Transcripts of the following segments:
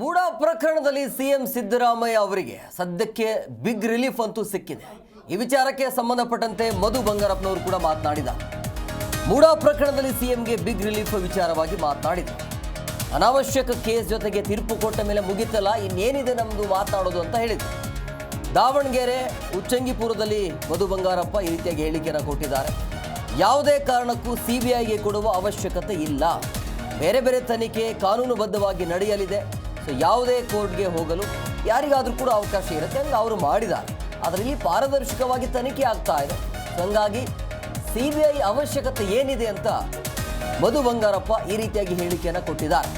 ಮೂಡ ಪ್ರಕರಣದಲ್ಲಿ ಸಿಎಂ ಸಿದ್ದರಾಮಯ್ಯ ಅವರಿಗೆ ಸದ್ಯಕ್ಕೆ ಬಿಗ್ ರಿಲೀಫ್ ಅಂತೂ ಸಿಕ್ಕಿದೆ. ಈ ವಿಚಾರಕ್ಕೆ ಸಂಬಂಧಪಟ್ಟಂತೆ ಮಧು ಬಂಗಾರಪ್ಪನವರು ಕೂಡ ಮಾತನಾಡಿದ ಮೂಡ ಪ್ರಕರಣದಲ್ಲಿ ಸಿಎಂಗೆ ಬಿಗ್ ರಿಲೀಫ್ ವಿಚಾರವಾಗಿ ಮಾತನಾಡಿದರು ಅನಾವಶ್ಯಕ ಕೇಸ್ ಜೊತೆಗೆ ತೀರ್ಪು ಕೊಟ್ಟ ಮೇಲೆ ಮುಗಿತಲ್ಲ, ಇನ್ನೇನಿದೆ ನಮ್ಮದು ಮಾತನಾಡೋದು ಅಂತ ಹೇಳಿದರು ದಾವಣಗೆರೆ, ಉಚ್ಚಂಗಿಪುರದಲ್ಲಿ ಮಧು ಬಂಗಾರಪ್ಪ ಈ ರೀತಿಯಾಗಿ ಹೇಳಿಕೆಯನ್ನು ಕೊಟ್ಟಿದ್ದಾರೆ. ಯಾವುದೇ ಕಾರಣಕ್ಕೂ ಸಿಬಿಐಗೆ ಕೊಡುವ ಅವಶ್ಯಕತೆ ಇಲ್ಲ. ಬೇರೆ ಬೇರೆ ತನಿಖೆ ಕಾನೂನುಬದ್ಧವಾಗಿ ನಡೆಯಲಿದೆ. ಸೊ ಯಾವುದೇ ಕೋರ್ಟ್ಗೆ ಹೋಗಲು ಯಾರಿಗಾದರೂ ಕೂಡ ಅವಕಾಶ ಇರುತ್ತೆ ಹಂಗೆ ಅವರು ಮಾಡಿದ್ದಾರೆ. ಅದರಲ್ಲಿ ಪಾರದರ್ಶಕವಾಗಿ ತನಿಖೆ ಆಗ್ತಾ ಇದೆ. ಹಂಗಾಗಿ ಸಿ ಬಿ ಐ ಅವಶ್ಯಕತೆ ಏನಿದೆ ಅಂತ ಮಧು ಬಂಗಾರಪ್ಪ ಈ ರೀತಿಯಾಗಿ ಹೇಳಿಕೆಯನ್ನು ಕೊಟ್ಟಿದ್ದಾರೆ.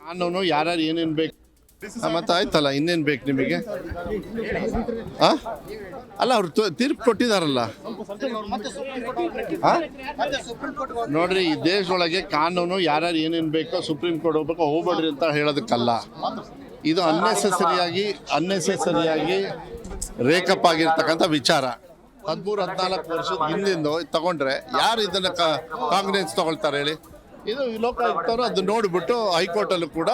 ಕಾನೂನು ಯಾರ್ಯಾರು ಏನೇನು ಬೇಕು? ಮತ್ತೆ ಆಯ್ತಲ್ಲ ಇನ್ನೇನು ಬೇಕು ನಿಮಗೆ? ಆ? ಅಲ್ಲ, ಅವ್ರು ತೀರ್ಪು ಕೊಟ್ಟಿದಾರಲ್ಲ? ನೋಡ್ರಿ, ಈ ದೇಶದೊಳಗೆ ಕಾನೂನು ಯಾರ್ಯಾರು ಏನೇನು ಬೇಕೋ ಸುಪ್ರೀಂ ಕೋರ್ಟ್ ಹೋಗ್ಬೇಕೋ, ಹೋಗ್ಬೇಡ್ರಿ ಅಂತ ಹೇಳೋದಕ್ಕಲ್ಲ. ಇದು ಅನ್ನೆಸೆಸರಿಯಾಗಿ ಅನ್ನೆಸೆಸರಿಯಾಗಿ ರೇಕಪ್ ಆಗಿರ್ತಕ್ಕಂಥ ವಿಚಾರ. ಹದಿಮೂರು, ಹದಿನಾಲ್ಕು ವರ್ಷದ ಹಿಂದಿಂದು ತಗೊಂಡ್ರೆ ಯಾರು ಇದನ್ನ ಕಾಂಗ್ರೆಸ್ ತಗೊಳ್ತಾರೆ ಹೇಳಿ? ಇದು ಈ ಅದನ್ನ ಅದು ನೋಡಿಬಿಟ್ಟು ಹೈಕೋರ್ಟಲ್ಲೂ ಕೂಡ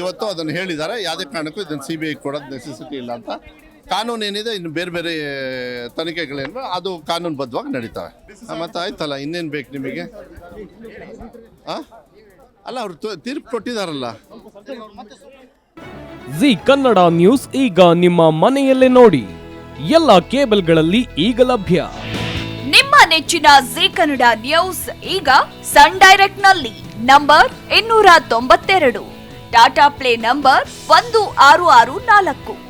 ಇವತ್ತು ಅದನ್ನು ಹೇಳಿದ್ದಾರೆ. ಯಾವುದೇ ಕಾರಣಕ್ಕೂ ಇದನ್ನು ಸಿ ಬಿ ಐ ಕೊಡೋದು ನೆಸೆಸಿಟಿ ಇಲ್ಲ ಅಂತ ಕಾನೂನು ಏನಿದೆ ಇನ್ನು ಬೇರೆ ಬೇರೆ ತನಿಖೆಗಳೇನು ಅದು ಕಾನೂನುಬದ್ಧವಾಗಿ ನಡೀತವೆ. ಮತ್ತೆ ಆಯ್ತಲ್ಲ ಇನ್ನೇನು ಬೇಕು ನಿಮಗೆ? ಆ? ಅಲ್ಲ ಅವ್ರು ತೀರ್ಪು ಕೊಟ್ಟಿದಾರಲ್ಲ. ಜಿ ಕನ್ನಡ ನ್ಯೂಸ್ ಈಗ ನಿಮ್ಮ ಮನೆಯಲ್ಲೇ ನೋಡಿ. ಎಲ್ಲ ಕೇಬಲ್ಗಳಲ್ಲಿ ಈಗ ಲಭ್ಯ. ನಿಮ್ಮ ನೆಚ್ಚಿನ ಜಿ ಕನ್ನಡ ನ್ಯೂಸ್ ಈಗ ಸನ್ ಡೈರೆಕ್ಟ್ನಲ್ಲಿ ನಂಬರ್ ಇನ್ನೂರ ತೊಂಬತ್ತೆರಡು. ಟಾಟಾ ಪ್ಲೇ ನಂಬರ್ ಒಂದು ಆರು ಆರು ನಾಲ್ಕು.